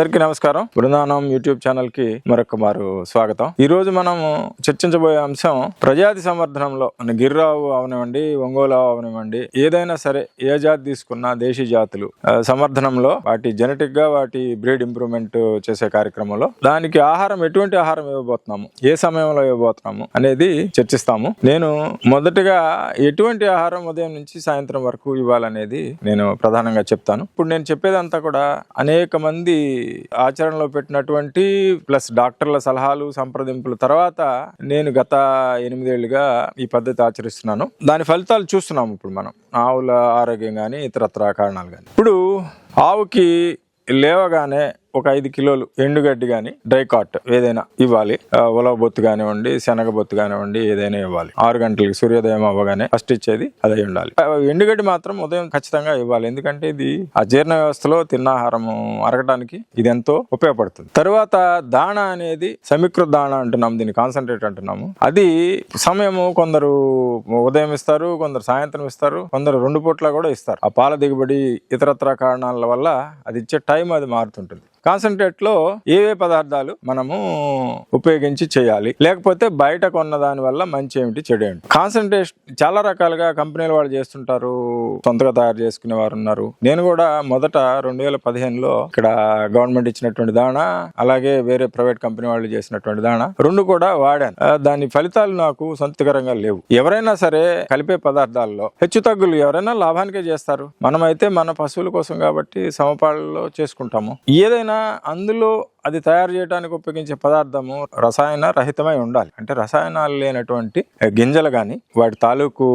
అందరికీ నమస్కారం. బృందానం యూట్యూబ్ ఛానల్కి మరొక మారు స్వాగతం. ఈ రోజు మనము చర్చించబోయే అంశం ప్రజాతి సంవర్ధనంలో మన గిర్రావు అవనివ్వండి ఒంగోలు అవనివ్వండి ఏదైనా సరే ఏ జాతి తీసుకున్నా దేశీ జాతులు సంవర్ధనంలో వాటి జెనెటిక్గా వాటి బ్రీడ్ ఇంప్రూవ్మెంట్ చేసే కార్యక్రమంలో దానికి ఆహారం ఎటువంటి ఆహారం ఇవ్వబోతున్నాము ఏ సమయంలో ఇవ్వబోతున్నాము అనేది చర్చిస్తాము. నేను మొదటగా ఎటువంటి ఆహారం ఉదయం నుంచి సాయంత్రం వరకు ఇవ్వాలనేది నేను ప్రధానంగా చెప్తాను. ఇప్పుడు నేను చెప్పేదంతా కూడా అనేక మంది ఆచరణలో పెట్టినటువంటి ప్లస్ డాక్టర్ల సలహాలు సంప్రదింపుల తర్వాత నేను గత ఎనిమిదేళ్ళుగా ఈ పద్ధతి ఆచరిస్తున్నాను. దాని ఫలితాలు చూస్తున్నాము ఇప్పుడు మనం. ఆవుల ఆరోగ్యం కానీ ఇతరత్ర కారణాలు కానీ ఇప్పుడు ఆవుకి లేవగానే ఒక ఐదు కిలోలు ఎండుగడ్డి కానీ డ్రై కాట్ ఏదైనా ఇవ్వాలి. ఉలవ బొత్తు కానివ్వండి శనగ బొత్తు కానివ్వండి ఏదైనా ఇవ్వాలి. ఆరు గంటలకి సూర్యోదయం అవ్వగానే ఫస్ట్ ఇచ్చేది అదే ఉండాలి. ఎండుగడ్డి మాత్రం ఉదయం ఖచ్చితంగా ఇవ్వాలి. ఎందుకంటే ఇది ఆ జీర్ణ వ్యవస్థలో తిన్న ఆహారము అరగడానికి ఇది ఎంతో ఉపయోగపడుతుంది. తర్వాత దాణ అనేది సమీకృత దాణ అంటున్నాము దీన్ని కాన్సన్ట్రేట్ అంటున్నాము. అది సమయము కొందరు ఉదయం ఇస్తారు కొందరు సాయంత్రం ఇస్తారు కొందరు రెండు పూట్ల కూడా ఇస్తారు. ఆ పాల దిగుబడి ఇతరత్ర కారణాల వల్ల అది ఇచ్చే టైం అది మారుతుంటుంది. కాన్సన్ట్రేట్లో ఏవే పదార్థాలు మనము ఉపయోగించి చేయాలి. లేకపోతే బయట కొన్న దాని వల్ల మంచి ఏమిటి చెడు ఏమిటి? కాన్సన్ట్రేట్ చాలా రకాలుగా కంపెనీలు వాళ్ళు చేస్తుంటారు. సొంతగా తయారు చేసుకునే వారు ఉన్నారు. నేను కూడా మొదట రెండు వేల పదిహేనులో ఇక్కడ గవర్నమెంట్ ఇచ్చినటువంటి దాణా అలాగే వేరే ప్రైవేట్ కంపెనీ వాళ్ళు చేసినటువంటి దాణా రెండు కూడా వాడాను. దాని ఫలితాలు నాకు సంతృప్తికరంగా లేవు. ఎవరైనా సరే కలిపే పదార్థాల్లో హెచ్చు తగ్గులు ఎవరైనా లాభానికే చేస్తారు. మనమైతే మన పశువుల కోసం కాబట్టి సమపాళ్ళలో చేసుకుంటాము. ఏదైనా అందులో అది తయారు చేయడానికి ఉపయోగించే పదార్థము రసాయన రహితమై ఉండాలి. అంటే రసాయనాలు లేనటువంటి గింజలు కానీ వాటి తాలూకు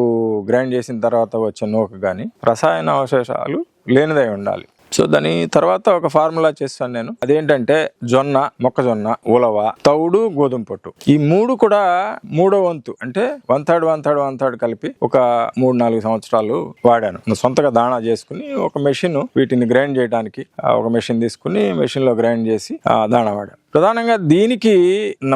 గ్రైండ్ చేసిన తర్వాత వచ్చే నూక కానీ రసాయన అవశేషాలు లేనిదై ఉండాలి. సో దాని తర్వాత ఒక ఫార్ములా చేస్తాను నేను. అదేంటంటే జొన్న మొక్కజొన్న ఉలవ తౌడు గోధుమ పొట్టు. ఈ మూడు కూడా మూడో వంతు. అంటే one third one third one third కలిపి ఒక మూడు నాలుగు సంవత్సరాలు వాడాను. సొంతగా దాణా చేసుకుని ఒక మెషిన్ వీటిని గ్రైండ్ చేయడానికి ఆ, ఒక మెషిన్ తీసుకుని మెషిన్లో గ్రైండ్ చేసి ఆ, దాణా వాడాను. ప్రధానంగా దీనికి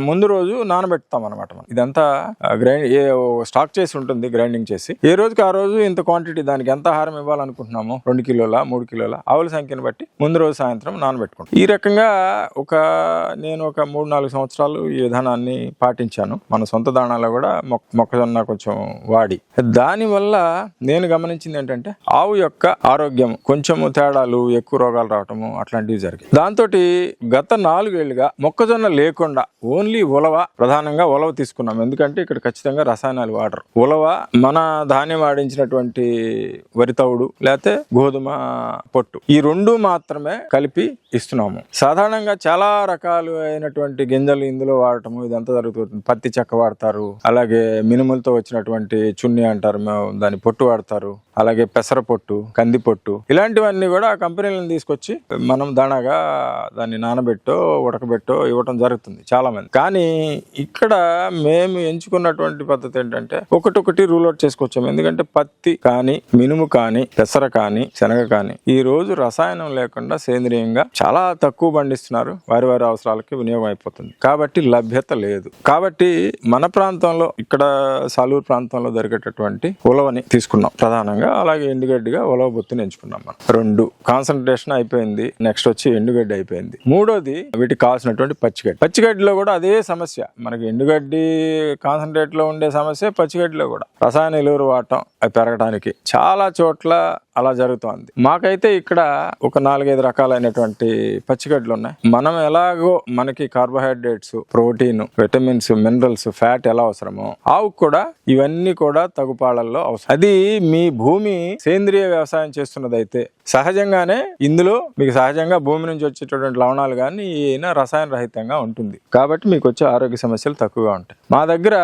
ముందు రోజు నానబెడతాం అనమాట ఇదంతా గ్రైండ్ ఏ స్టాక్ చేసి ఉంటుంది గ్రైండింగ్ చేసి. ఏ రోజుకి ఆ రోజు ఇంత క్వాంటిటీ దానికి ఎంత ఆహారం ఇవ్వాలనుకుంటున్నాము రెండు కిలోల మూడు కిలోల ఆవుల సంఖ్యను బట్టి ముందు రోజు సాయంత్రం నానబెట్టుకుంటాం. ఈ రకంగా ఒక నేను ఒక మూడు నాలుగు సంవత్సరాలు ఈ విధానాన్ని పాటించాను. మన సొంత దాణాలో కూడా మొక్క మొక్కజొన్న కొంచెం వాడి. దానివల్ల నేను గమనించింది ఏంటంటే ఆవు యొక్క ఆరోగ్యం కొంచెము తేడాలు ఎక్కువ రోగాలు రావటము అట్లాంటివి జరిగాయి. దాంతో గత నాలుగేళ్ళుగా మొక్కజొన్న లేకుండా ఓన్లీ ఉలవ ప్రధానంగా ఉలవ తీసుకున్నాం. ఎందుకంటే ఇక్కడ ఖచ్చితంగా రసాయనాలు వాడరు. ఉలవ మన ధాన్యం ఆడించినటువంటి వరి తవుడు లేకపోతే గోధుమ పొట్టు. ఈ రెండు మాత్రమే కలిపి ఇస్తున్నాము. సాధారణంగా చాలా రకాలు అయినటువంటి గింజలు ఇందులో వాడటము ఇదంతా జరుగుతుంది. పత్తి చెక్క వాడతారు అలాగే మినుములతో వచ్చినటువంటి చున్ని అంటారు మేము దాని పొట్టు వాడతారు అలాగే పెసర పొట్టు కంది పొట్టు. ఇలాంటివన్నీ కూడా ఆ కంపెనీలను తీసుకొచ్చి మనం దానాగా దాన్ని నానబెట్టో పెట్టో ఇవ్వటం జరుగుతుంది చాలా మంది కానీ ఇక్కడ మేము ఎంచుకున్నటువంటి పద్ధతి ఏంటంటే ఒకటొకటి రూల్ అవుట్ చేసుకొచ్చాము ఎందుకంటే పత్తి కానీ మినుము కానీ పెసర కానీ శనగ కానీ ఈ రోజు రసాయనం లేకుండా సేంద్రియంగా చాలా తక్కువ పండిస్తున్నారు. వారి వారి అవసరాలకి వినియోగం అయిపోతుంది. కాబట్టి లభ్యత లేదు. కాబట్టి మన ప్రాంతంలో ఇక్కడ సాలూరు ప్రాంతంలో దొరికేటటువంటి ఉలవని తీసుకున్నాం ప్రధానంగా. అలాగే ఎండుగడ్డిగా ఉలవ బొత్తుని ఎంచుకున్నాం మనం. రెండు. కాన్సన్ట్రేషన్ అయిపోయింది. నెక్స్ట్ వచ్చి ఎండుగడ్డి అయిపోయింది. మూడోది కాస్ట్ కావాల్సినటువంటి పచ్చిగడ్డి. పచ్చిగడ్డిలో కూడా అదే సమస్య. మనకి ఎండుగడ్డి కాన్సన్ట్రేట్లో ఉండే సమస్య పచ్చిగడ్డిలో కూడా. రసాయన ఎరువులు వాడటం అవి పెరగడానికి చాలా చోట్ల అలా జరుగుతోంది. మాకైతే ఇక్కడ ఒక నాలుగైదు రకాలైనటువంటి పచ్చిగడ్లు ఉన్నాయి. మనం ఎలాగో మనకి carbohydrates protein vitamins minerals fat ఎలా అవసరమో ఆవుకు కూడా ఇవన్నీ కూడా తగుపాళల్లో అవసరం. అది మీ భూమి సేంద్రియ వ్యవసాయం చేస్తున్నదైతే సహజంగానే ఇందులో మీకు సహజంగా భూమి నుంచి వచ్చేటటువంటి లవణాలు కానీ ఈయన రసాయన రహితంగా ఉంటుంది. కాబట్టి మీకు వచ్చే ఆరోగ్య సమస్యలు తక్కువగా ఉంటాయి. మా దగ్గర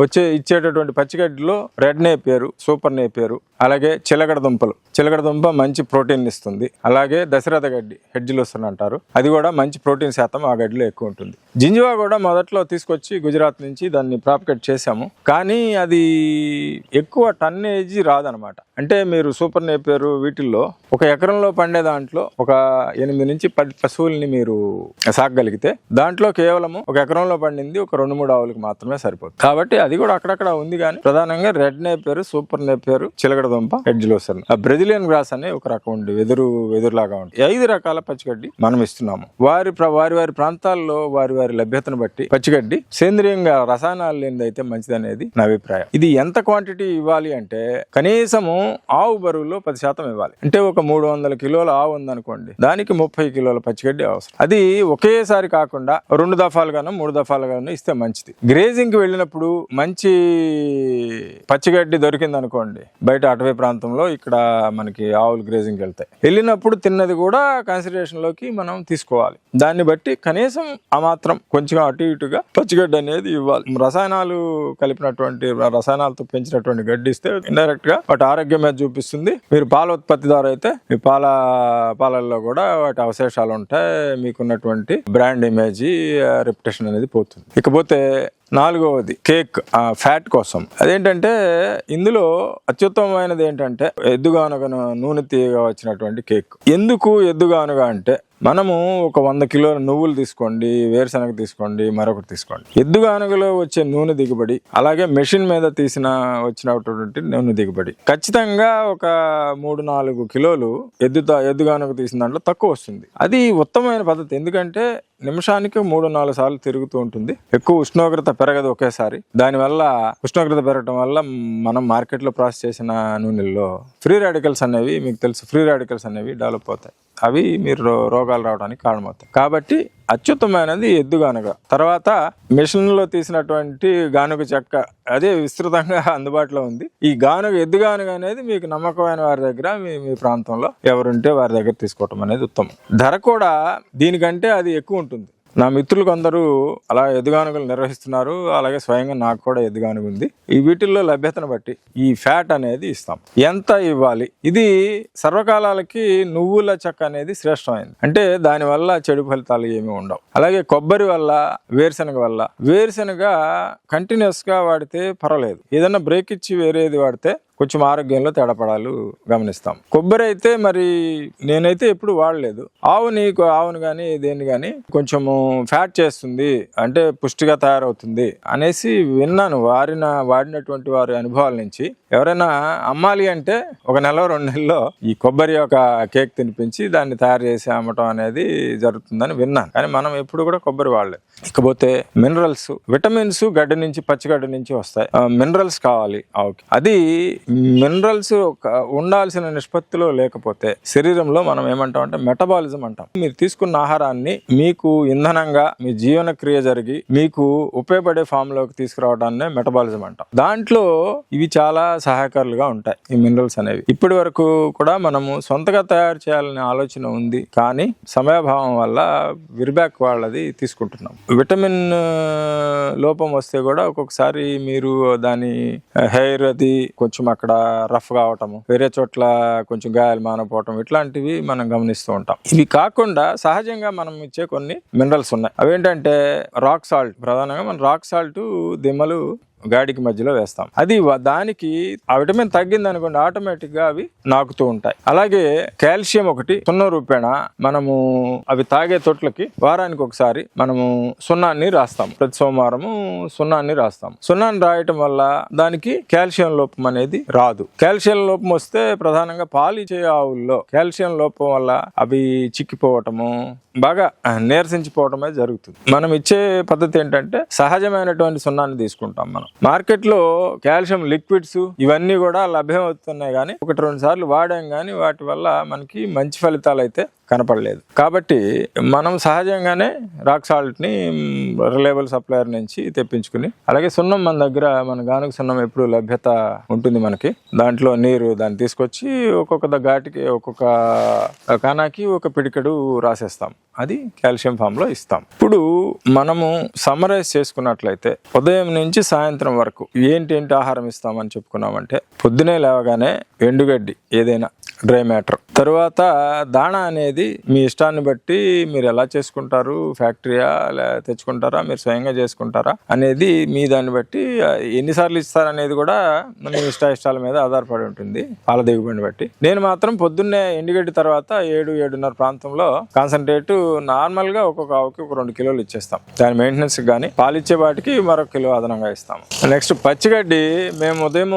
వచ్చే ఇచ్చేటటువంటి పచ్చిగడ్డిలో రెడ్ నేపేరు సూపర్ నేపేరు అలాగే చిలకడ దుంపలు. చిలకడ దుంప మంచి ప్రోటీన్ ఇస్తుంది. అలాగే దశరథ గడ్డి హెడ్జిలోసన్ అంటారు. అది కూడా మంచి ప్రోటీన్ శాతం ఆ గడ్డిలో ఎక్కువ ఉంటుంది. జింజువా కూడా మొదట్లో తీసుకొచ్చి గుజరాత్ నుంచి దాన్ని ప్రాపికేట్ చేశాము. కానీ అది ఎక్కువ టన్నేజీ రాదనమాట. అంటే మీరు సూపర్ నేపేరు వీటిల్లో ఒక ఎకరంలో పండే దాంట్లో ఒక ఎనిమిది నుంచి పది పశువుల్ని మీరు సాగగలిగితే దాంట్లో కేవలం ఒక ఎకరంలో పండింది ఒక రెండు మూడు ఆవులకు మాత్రమే సరిపోతుంది. కాబట్టి అది కూడా అక్కడక్కడ ఉంది కానీ ప్రధానంగా రెడ్ నేపేరు సూపర్ నేపేరు చిలకడ దుంప బ్రెజిల్ ఆ గ్రాస్ అనే ఒక రకం ఉంది వెదురు వెదురులాగా ఉంది ఐదు రకాల పచ్చిగడ్డి మనం ఇస్తున్నాము. వారి ప్ర- వారి వారి ప్రాంతాల్లో వారి వారి లభ్యతను బట్టి పచ్చిగడ్డి సేంద్రియంగా రసాయనాలు లేనిదైతే మంచిదనేది నా అభిప్రాయం. ఇది ఎంత క్వాంటిటీ ఇవ్వాలి అంటే కనీసము ఆవు బరువులో పది శాతం ఇవ్వాలి. అంటే ఒక మూడు వందల కిలోల ఆవు ఉందనుకోండి దానికి ముప్పై కిలోల పచ్చిగడ్డి అవసరం. అది ఒకేసారి కాకుండా రెండు దఫాలుగాను మూడు దఫాలుగాను ఇస్తే మంచిది. గ్రేజింగ్కి వెళ్ళినప్పుడు మంచి పచ్చిగడ్డి దొరికింది అనుకోండి బయట అటవీ ప్రాంతంలో ఇక్కడ మనకి ఆవులు గ్రేజింగ్ వెళ్తాయి వెళ్ళినప్పుడు తిన్నది కూడా కన్సిడరేషన్లోకి మనం తీసుకోవాలి. దాన్ని బట్టి కనీసం ఆ మాత్రం కొంచెం అటు ఇటుగా పచ్చిగడ్డి అనేది ఇవ్వాలి. రసాయనాలు కలిపినటువంటి రసాయనాలతో పెంచినటువంటి గడ్డి ఇస్తే ఇండైరెక్ట్గా వాటి ఆరోగ్యం మీద చూపిస్తుంది. మీరు పాల ఉత్పత్తిదారు అయితే మీ పాల పాలల్లో కూడా వాటి అవశేషాలు ఉంటాయి. మీకున్నటువంటి బ్రాండ్ ఇమేజ్ రెప్యుటేషన్ అనేది పోతుంది. ఇకపోతే నాలుగవది కేక్ ఫ్యాట్ కోసం. అదేంటంటే ఇందులో అత్యుత్తమమైనది ఏంటంటే ఎద్దుగానుగ నూనె తీయగా వచ్చినటువంటి కేక్. ఎందుకు ఎద్దుగానుగా అంటే మనము ఒక వంద కిలోల నువ్వులు తీసుకోండి వేరుశనగ తీసుకోండి మరొకటి తీసుకోండి. ఎద్దుగానుగలో వచ్చే నూనె దిగుబడి అలాగే మెషిన్ మీద తీసిన వచ్చినటువంటి నూనె దిగుబడి. ఖచ్చితంగా ఒక మూడు నాలుగు కిలోలు ఎద్దు ఎద్దుగానుగ తీసిన దాంట్లో తక్కువ వస్తుంది. అది ఉత్తమమైన పద్ధతి. ఎందుకంటే నిమిషానికి మూడు నాలుగు సార్లు తిరుగుతూ ఉంటుంది. ఎక్కువ ఉష్ణోగ్రత పెరగదు ఒకేసారి. దానివల్ల ఉష్ణోగ్రత పెరగడం వల్ల మనం మార్కెట్లో ప్రాసెస్ చేసిన నూనెల్లో ఫ్రీ రాడికల్స్ అనేవి మీకు తెలుసు ఫ్రీ రాడికల్స్ అనేవి డెవలప్ అవుతాయి. అవి మీరు రో- రోగాలు రావడానికి కారణమవుతాయి. కాబట్టి అత్యుత్తమైనది ఎద్దు గానుగ తర్వాత మిషన్లో తీసినటువంటి గానుగ చెక్క అదే విస్తృతంగా అందుబాటులో ఉంది. ఈ గానుగ ఎద్దు గానుగ అనేది మీకు నమ్మకమైన వారి దగ్గర మీ మీ ప్రాంతంలో ఎవరుంటే వారి దగ్గర తీసుకోవటం అనేది ఉత్తమం. ధర కూడా దీనికంటే అది ఎక్కువ ఉంటుంది. నా మిత్రులు కొందరు అలా ఎదుగానుగలు నిర్వహిస్తున్నారు. అలాగే స్వయంగా నాకు కూడా ఎదుగానుగు ఉంది. ఈ వీటిల్లో లభ్యతను బట్టి ఈ ఫ్యాట్ అనేది ఇస్తాం. ఎంత ఇవ్వాలి? ఇది సర్వకాలాలకి నువ్వుల చెక్క అనేది శ్రేష్టమైంది. అంటే దానివల్ల చెడు ఫలితాలు ఏమి ఉండవు. అలాగే కొబ్బరి వల్ల వేరుశనగ వల్ల. వేరుశనగ కంటిన్యూస్గా వాడితే పర్వాలేదు. ఏదైనా బ్రేక్ ఇచ్చి వేరేది వాడితే కొంచెం ఆరోగ్యంలో తేడాపడాలు గమనిస్తాం. కొబ్బరి అయితే మరి నేనైతే ఎప్పుడు వాడలేదు. ఆవుని ఆవును కానీ దేన్ని కానీ కొంచెము ఫ్యాట్ చేస్తుంది అంటే పుష్టిగా తయారవుతుంది అనేసి విన్నాను. వారిన వాడినటువంటి వారి అనుభవాల నుంచి ఎవరైనా అమ్మాలి అంటే ఒక నెల రెండు నెలల్లో ఈ కొబ్బరి యొక్క కేక్ తినిపించి దాన్ని తయారు చేసి అమ్మటం అనేది జరుగుతుందని విన్నాను. కానీ మనం ఎప్పుడు కూడా కొబ్బరి వాడలేదు ఇకపోతే మినరల్స్ విటమిన్స్ గడ్డి నుంచి పచ్చిగడ్డి నుంచి వస్తాయి. మినరల్స్ కావాలి ఓకే అది మినరల్స్ ఉండాల్సిన నిష్పత్తిలో లేకపోతే శరీరంలో మనం ఏమంటాం అంటే మెటబాలిజం అంటాం. మీరు తీసుకున్న ఆహారాన్ని మీకు ఇంధనంగా మీ జీవన క్రియ జరిగి మీకు ఉపయోగపడే ఫామ్లోకి తీసుకురావడాన్ని మెటబాలిజం అంటాం. దాంట్లో ఇవి చాలా సహాయకారులుగా ఉంటాయి ఈ మినరల్స్ అనేవి. ఇప్పటి వరకు కూడా మనము సొంతగా తయారు చేయాలనే ఆలోచన ఉంది కానీ సమయాభావం వల్ల విర్బ్యాక్ వాళ్ళది తీసుకుంటున్నాం. విటమిన్ లోపం వస్తే కూడా ఒక్కొక్కసారి మీరు దాని హెయిర్ అది కొంచెం అక్కడ రఫ్ కావటము వేరే చోట్ల కొంచెం గాయాలు మానపోవటం ఇట్లాంటివి మనం గమనిస్తూ ఉంటాం. ఇవి కాకుండా సహజంగా మనం ఇచ్చే కొన్ని మినరల్స్ ఉన్నాయి. అవేంటంటే రాక్ సాల్ట్ ప్రధానంగా మన రాక్ సాల్ట్ దిమ్మలు గాడికి మధ్యలో వేస్తాం. అది దానికి ఆ విటమిన్ తగ్గింది అనుకోండి ఆటోమేటిక్గా అవి నాకుతూ ఉంటాయి. అలాగే కాల్షియం ఒకటి సున్నా రూపేణ మనము అవి తాగే తొట్లకి వారానికి ఒకసారి మనము సున్నాన్ని రాస్తాం ప్రతి సోమవారము సున్నాన్ని రాస్తాం సున్నాన్ని రాయటం వల్ల దానికి కాల్షియం లోపం అనేది రాదు. కాల్షియం లోపం వస్తే ప్రధానంగా పాలిచ్చే ఆవుల్లో కాల్షియం లోపం వల్ల అవి చిక్కిపోవటము బాగా నీరసించిపోవటమే జరుగుతుంది. మనం ఇచ్చే పద్ధతి ఏంటంటే సహజమైనటువంటి సున్నాన్ని తీసుకుంటాం మనం. మార్కెట్లో కాల్షియం లిక్విడ్స్ ఇవన్నీ కూడా లభ్యమవుతున్నాయి కానీ ఒకటి రెండు సార్లు వాడాం కానీ వాటి వల్ల మనకి మంచి ఫలితాలు అయితే కనపడలేదు. కాబట్టి మనం సహజంగానే రాక్ సాల్ట్ని రిలయబుల్ సప్లయర్ నుంచి తెప్పించుకుని అలాగే సున్నం మన దగ్గర మన గానుగ సున్నం ఎప్పుడు లభ్యత ఉంటుంది మనకి. దాంట్లో నీరు దాన్ని తీసుకొచ్చి ఒక్కొక్క ఘాటికి ఒక్కొక్క కానాకి ఒక పిడికెడు రాసేస్తాం. అది కాల్షియం ఫామ్లో ఇస్తాం. ఇప్పుడు మనము సమరైజ్ చేసుకున్నట్లయితే ఉదయం నుంచి సాయంత్రం వరకు ఏంటి ఏంటి ఆహారం ఇస్తామని చెప్పుకున్నామంటే పొద్దునే లేవగానే ఎండుగడ్డి ఏదైనా డ్రై మ్యాటర్. తరువాత దాణా అనేది మీ ఇష్టాన్ని బట్టి మీరు ఎలా చేసుకుంటారు ఫ్యాక్టరీయా తెచ్చుకుంటారా మీరు స్వయంగా చేసుకుంటారా అనేది మీ దాన్ని బట్టి ఎన్నిసార్లు ఇస్తారనేది కూడా మీ ఇష్ట ఇష్టాల మీద ఆధారపడి ఉంటుంది పాల దిగుబడిని బట్టి. నేను మాత్రం పొద్దున్నే ఎండుగడ్డి తర్వాత ఏడు ఏడున్నర ప్రాంతంలో కాన్సన్ట్రేట్ నార్మల్గా ఒక్కొక్క ఆవుకి ఒక రెండు కిలోలు ఇచ్చేస్తాం. దాని మెయింటెనెన్స్ కానీ పాలిచ్చే వాటికి మరొక కిలో అదనంగా ఇస్తాం. నెక్స్ట్ పచ్చిగడ్డి మేము ఉదయం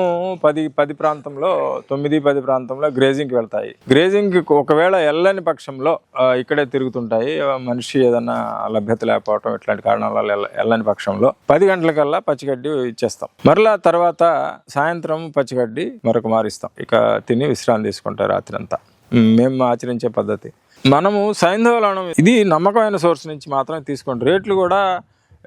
పది పది ప్రాంతంలో తొమ్మిది పది ప్రాంతంలో గ్రేజింగ్ గ్రేజింగ్కి వెళ్తాయి. గ్రేజింగ్కి ఒకవేళ వెళ్ళని పక్షంలో ఇక్కడే తిరుగుతుంటాయి. మనిషి ఏదన్నా లభ్యత లేకపోవటం ఇట్లాంటి కారణాల వల్ల వెళ్ళ- వెళ్ళని పక్షంలో పది గంటలకల్లా పచ్చిగడ్డి ఇచ్చేస్తాం. మరలా తర్వాత సాయంత్రం పచ్చిగడ్డి మరొక మారిస్తాం ఇక తిని విశ్రాంతి తీసుకుంటారు రాత్రి అంతా మేము ఆచరించే పద్ధతి. మనము సైంధవలనం ఇది నమ్మకమైన సోర్స్ నుంచి మాత్రమే తీసుకోండి. రేట్లు కూడా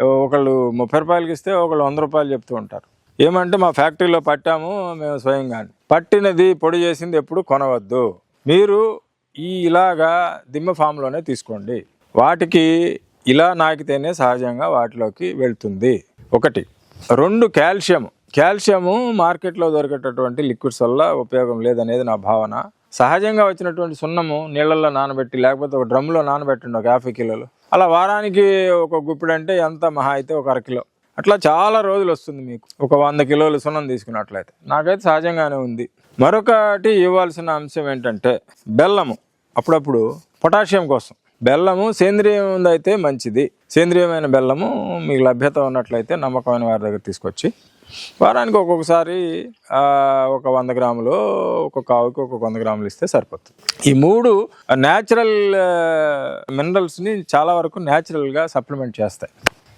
ఒకళ్ళు ముప్పై రూపాయలకి ఇస్తే ఒకళ్ళు వంద రూపాయలు చెప్తూ ఉంటారు. ఏమంటే మా ఫ్యాక్టరీలో పట్టాము మేము స్వయంగా. పట్టినది పొడి చేసింది ఎప్పుడు కొనవద్దు. మీరు ఈ ఇలాగా దిమ్మ ఫామ్లోనే తీసుకోండి. వాటికి ఇలా నాకితేనే సహజంగా వాటిలోకి వెళ్తుంది. ఒకటి. రెండు కాల్షియం. కాల్షియము మార్కెట్లో దొరికేటటువంటి లిక్విడ్స్ వల్ల ఉపయోగం లేదనేది నా భావన. సహజంగా వచ్చినటువంటి సున్నము నీళ్ళల్లో నానబెట్టి లేకపోతే ఒక డ్రమ్లో నానబెట్టండి ఒక యాభై కిలోలు. అలా వారానికి ఒక గుప్పిడంటే ఎంత మహా అయితే ఒక అరకిలో. అట్లా చాలా రోజులు వస్తుంది మీకు. ఒక వంద కిలోలు సున్నం తీసుకున్నట్లయితే. నాకైతే సహజంగానే ఉంది. మరొకటి ఇవ్వాల్సిన అంశం ఏంటంటే బెల్లము. అప్పుడప్పుడు పొటాషియం కోసం. బెల్లము సేంద్రియం అయితే మంచిది. సేంద్రియమైన బెల్లము మీకు లభ్యత ఉన్నట్లయితే నమ్మకమైన వారి దగ్గర తీసుకొచ్చి వారానికి ఒక్కొక్కసారి ఒక వంద గ్రాములు ఒక్కొక్క ఆవుకి ఒక్కొక్క వంద గ్రాములు ఇస్తే సరిపోతుంది. ఈ మూడు న్యాచురల్ మినరల్స్ని చాలా వరకు న్యాచురల్గా సప్లిమెంట్ చేస్తాయి.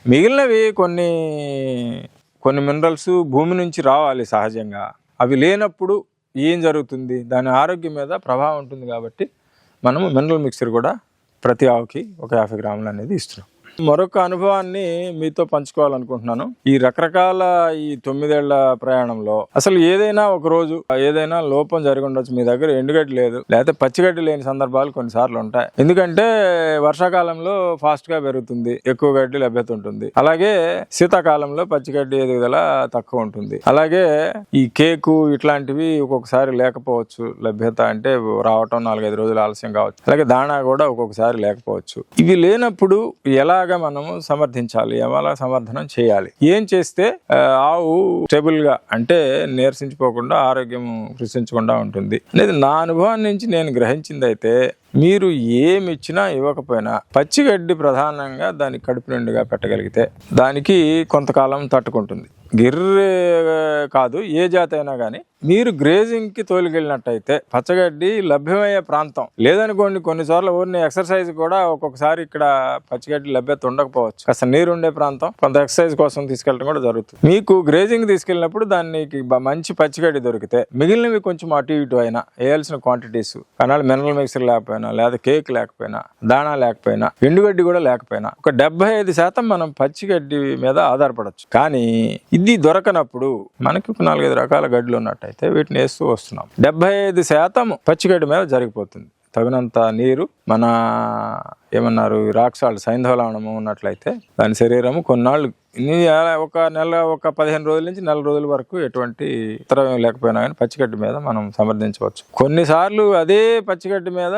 మిగిలినవి కొన్ని కొన్ని మినరల్స్ భూమి నుంచి రావాలి సహజంగా. అవి లేనప్పుడు ఏం జరుగుతుంది? దాని ఆరోగ్యం మీద ప్రభావం ఉంటుంది కాబట్టి మనము మినరల్ మిక్చర్ కూడా ప్రతి ఆవుకి ఒక యాభై గ్రాములు అనేది ఇస్తున్నాం. మరొక అనుభవాన్ని మీతో పంచుకోవాలనుకుంటున్నాను. ఈ రకరకాల ఈ తొమ్మిదేళ్ళ ప్రయాణంలో అసలు ఏదైనా ఒక రోజు ఏదైనా లోపం జరిగి ఉండొచ్చు మీ దగ్గర ఎండుగడ్డి లేదు. లేకపోతే పచ్చిగడ్డి లేని సందర్భాలు కొన్నిసార్లు ఉంటాయి. ఎందుకంటే వర్షాకాలంలో ఫాస్ట్గా పెరుగుతుంది ఎక్కువ గడ్డి లభ్యత ఉంటుంది. అలాగే శీతాకాలంలో పచ్చిగడ్డి ఎదుగుదల తక్కువ ఉంటుంది. అలాగే ఈ కేకు ఇట్లాంటివి ఒక్కొక్కసారి లేకపోవచ్చు. లభ్యత అంటే రావటం నాలుగైదు రోజులు ఆలస్యం కావచ్చు. అలాగే దాణా కూడా ఒక్కొక్కసారి లేకపోవచ్చు. ఇవి లేనప్పుడు ఎలా ఎలాగ మనము సమర్థించాలి ఎలా సమర్థనం చేయాలి. ఏం చేస్తే ఆవు స్టేబుల్గా అంటే నీరసించిపోకుండా ఆరోగ్యం కృషించకుండా ఉంటుంది. అనేది నా అనుభవం నుంచి నేను గ్రహించింది అయితే మీరు ఏమి ఇచ్చినా ఇవ్వకపోయినా పచ్చిగడ్డి ప్రధానంగా దానికి కడుపు నిండుగా పెట్టగలిగితే దానికి కొంతకాలం తట్టుకుంటుంది. గిర్రె కాదు ఏ జాతి అయినా కానీ మీరు గ్రేజింగ్కి తోలికెళ్ళినట్టయితే పచ్చగడ్డి లభ్యమయ్యే ప్రాంతం. లేదనుకోండి కొన్నిసార్లు ఊరిని ఎక్సర్సైజ్ కూడా ఒక్కొక్కసారి ఇక్కడ పచ్చగడ్డి లభ్యత ఉండకపోవచ్చు. కాస్త నీరు ఉండే ప్రాంతం కొంత ఎక్సర్సైజ్ కోసం తీసుకెళ్ళడం కూడా జరుగుతుంది. మీకు గ్రేజింగ్ తీసుకెళ్ళినప్పుడు దానికి మంచి పచ్చిగడ్డి దొరికితే మిగిలినవి కొంచెం అటు ఇటు అయినా వేయాల్సిన క్వాంటిటీస్ కనాలి మినరల్ మిక్సర్ లేకపోయినా లేదా కేక్ లేకపోయినా దాణా లేకపోయినా ఎండుగడ్డి కూడా లేకపోయినా ఒక డెబ్బై ఐదు శాతం మనం పచ్చిగడ్డి మీద ఆధారపడచ్చు. కానీ ఇది దొరకనప్పుడు మనకి నాలుగైదు రకాల గడ్డలు అయితే వీటిని వేస్తూ వస్తున్నాం. డెబ్బై ఐదు శాతం పచ్చిగడ్డి మీద జరిగిపోతుంది. తగినంత నీరు మన ఏమన్నారు? రాక్సాల్ట్ సైంధవలావణము ఉన్నట్లయితే దాని శరీరము కొన్నాళ్ళు ఒక నెల ఒక పదిహేను రోజుల నుంచి నెల రోజుల వరకు ఎటువంటి ఇతర లేకపోయినా కానీ పచ్చిగడ్డి మీద మనం సమర్థించవచ్చు కొన్నిసార్లు అదే పచ్చిగడ్డి మీద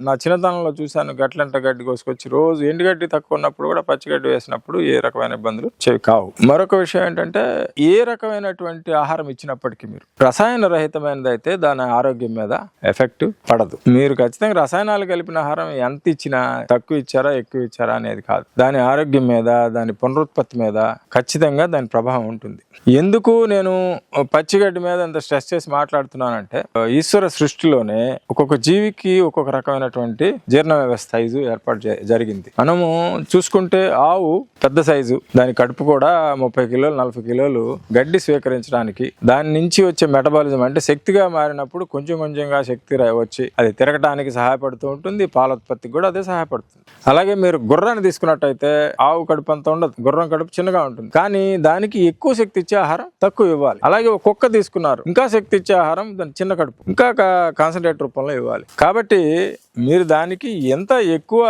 నా చిన్నతనంలో చూశాను గట్లంట గడ్డి కోసుకొచ్చి రోజు ఎండుగడ్డి తక్కువ ఉన్నప్పుడు కూడా పచ్చిగడ్డి వేసినప్పుడు ఏ రకమైన ఇబ్బందులు చెవి కావు. మరొక విషయం ఏంటంటే ఏ రకమైనటువంటి ఆహారం ఇచ్చినప్పటికీ మీరు రసాయన రహితమైనది అయితే దాని ఆరోగ్యం మీద ఎఫెక్ట్ పడదు. మీరు ఖచ్చితంగా రసాయనాలు కలిపిన ఆహారం ఎంత ఇచ్చినా తక్కువ ఇచ్చారా ఎక్కువ ఇచ్చారా అనేది కాదు. దాని ఆరోగ్యం మీద దాని పునరుత్పత్తి మీద ఖచ్చితంగా దాని ప్రభావం ఉంటుంది. ఎందుకు నేను పచ్చిగడ్డి మీద అంత స్ట్రెస్ చేసి మాట్లాడుతున్నానంటే ఈశ్వర సృష్టిలోనే ఒక్కొక్క జీవికి ఒక్కొక్క రకమైనటువంటి జీర్ణ వ్యవస్థ సైజు ఏర్పాటు జరిగింది. మనము చూసుకుంటే ఆవు పెద్ద సైజు దాని కడుపు కూడా ముప్పై కిలోలు నలభై కిలోలు. గడ్డి స్వీకరించడానికి దాని నుంచి వచ్చే మెటబాలిజం అంటే శక్తిగా మారినప్పుడు కొంచెం కొంచెంగా శక్తి వచ్చి అది తిరగటానికి సహాయపడుతూ ఉంటుంది పాల ఉత్పత్తికి కూడా అదే సహాయపడుతుంది. అలాగే మీరు గుర్రాన్ని తీసుకున్నట్టయితే ఆవు కడుపు అంత ఉండదు. గుర్రం కడుపు చిన్నగా ఉంటుంది. కానీ దానికి ఎక్కువ శక్తి ఇచ్చే ఆహారం తక్కువ ఇవ్వాలి. అలాగే ఒక కుక్క తీసుకున్నారు. ఇంకా శక్తి ఇచ్చే ఆహారం దాని చిన్న కడుపు. ఇంకా కాన్సన్ట్రేట్ రూపంలో ఇవ్వాలి. కాబట్టి మీరు దానికి ఎంత ఎక్కువ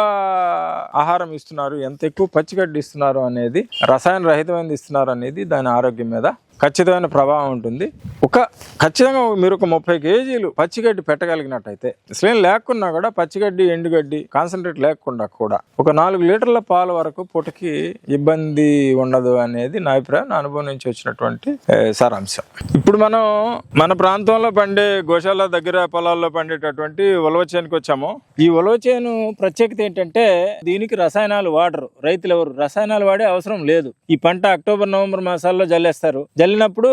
ఆహారం ఇస్తున్నారు ఎంత ఎక్కువ పచ్చిగడ్డి ఇస్తున్నారు అనేది రసాయన రహితమైనది ఇస్తున్నారు అనేది దాని ఆరోగ్యం మీద ఖచ్చితమైన ప్రభావం ఉంటుంది. ఒక ఖచ్చితంగా మీరు ఒక ముప్పై కేజీలు పచ్చిగడ్డి పెట్టగలిగినట్టయితే అసలు లేకున్నా కూడా పచ్చిగడ్డి ఎండుగడ్డి కాన్సన్ట్రేట్ లేకుండా కూడా ఒక నాలుగు లీటర్ల పాల వరకు పూటకి ఇబ్బంది ఉండదు అనేది నా అభిప్రాయం నా అనుభవం నుంచి వచ్చినటువంటి సారాంశం. ఇప్పుడు మనం మన ప్రాంతంలో పండే గోశాల దగ్గర పొలాల్లో పండేటటువంటి ఉలవచేనుకి వచ్చాము. ఈ ఉలవ చేను ప్రత్యేకత ఏంటంటే దీనికి రసాయనాలు వాడరు. రైతులు ఎవరు? రసాయనాలు వాడే అవసరం లేదు. ఈ పంట అక్టోబర్ నవంబర్ మాసాల్లో జల్లేస్తారు. చల్లినప్పుడు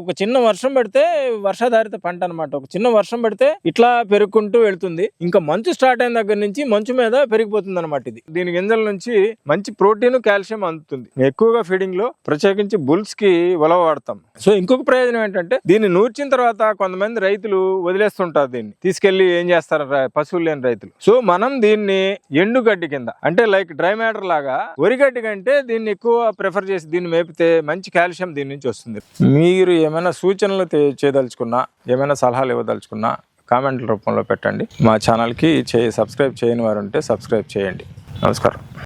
ఒక చిన్న వర్షం పడితే వర్షాధారిత పంట అన్నమాట. ఒక చిన్న వర్షం పడితే ఇట్లా పెరుగుకుంటూ వెళ్తుంది. ఇంకా మంచు స్టార్ట్ అయిన దగ్గర నుంచి మంచు మీద పెరిగిపోతుంది అనమాట ఇది. దీని గింజల నుంచి మంచి ప్రోటీన్ కాల్షియం అందుతుంది. ఎక్కువగా ఫీడింగ్లో ప్రత్యేకించి బుల్స్కి ఉలవ వాడతాం. సో ఇంకొక ప్రయోజనం ఏంటంటే దీన్ని నూర్చిన తర్వాత కొంతమంది రైతులు వదిలేస్తుంటారు దీన్ని. తీసుకెళ్ళి ఏం చేస్తారు? పశువులు లేని రైతులు. సో మనం దీన్ని ఎండుగడ్డి కింద అంటే లైక్ డ్రై మ్యాటర్ లాగా వరిగడ్డి కంటే దీన్ని ఎక్కువ ప్రిఫర్ చేసి దీన్ని మేపితే మంచి కాల్షియం దీని నుంచి వస్తుంది. మీరు ఏమైనా సూచనలు చేయదలుచుకున్నా ఏమైనా సలహాలు ఇవ్వదలుచుకున్నా కామెంట్ల రూపంలో పెట్టండి. మా ఛానల్కి చే సబ్స్క్రైబ్ చేయని వారు ఉంటే సబ్స్క్రైబ్ చేయండి. నమస్కారం.